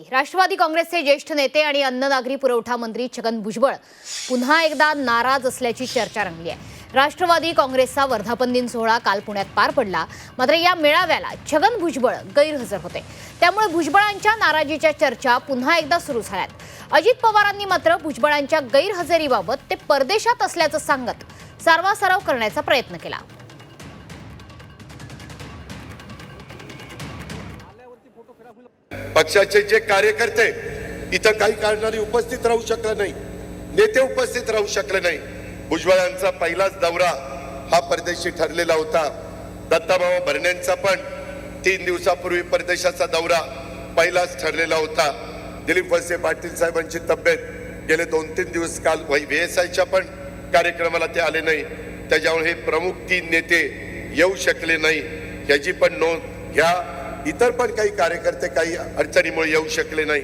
घेतली राष्ट्रवादी काँग्रेसचे ज्येष्ठ नेते आणि अन्न नागरी पुरवठा मंत्री छगन भुजबळ पुन्हा एकदा नाराज असल्याची चर्चा रंगली आहे. राष्ट्रवादी काँग्रेसचा वर्धापन दिन सोहळा काल पुण्यात पार पडला. मात्र या मेळाव्याला छगन भुजबळ गैरहजर होते. त्यामुळे भुजबळांच्या नाराजीच्या चर्चा पुन्हा एकदा सुरू झाल्यात. अजित पवारांनी मात्र भुजबळांच्या गैरहजेरीबाबत ते परदेशात असल्याचं सांगत सारवासारव करण्याचा प्रयत्न केला. पक्षाचे जे कार्यकर्ते इथं काही कारणाने उपस्थित राहू शकले नाही नेते उपस्थित राहू शकले नाही. भुजबळांचा पहिलाच दौरा हा परदेशी ठरलेला होता. दत्ताबाबा भरण्यांचा पण तीन दिवसापूर्वी परदेशाचा दौरा पहिलाच ठरलेला होता. दिलीप वळसे पाटील साहेबांची तब्येत गेले दोन तीन दिवस काल व्हीएसआयच्या पण कार्यक्रमाला ते आले नाही. त्याच्यामुळे हे प्रमुख तीन नेते येऊ शकले नाही. याची पण नोंद घ्या. इतर पण काही कार्यकर्ते काही अडचणीमुळे येऊ शकले नाही.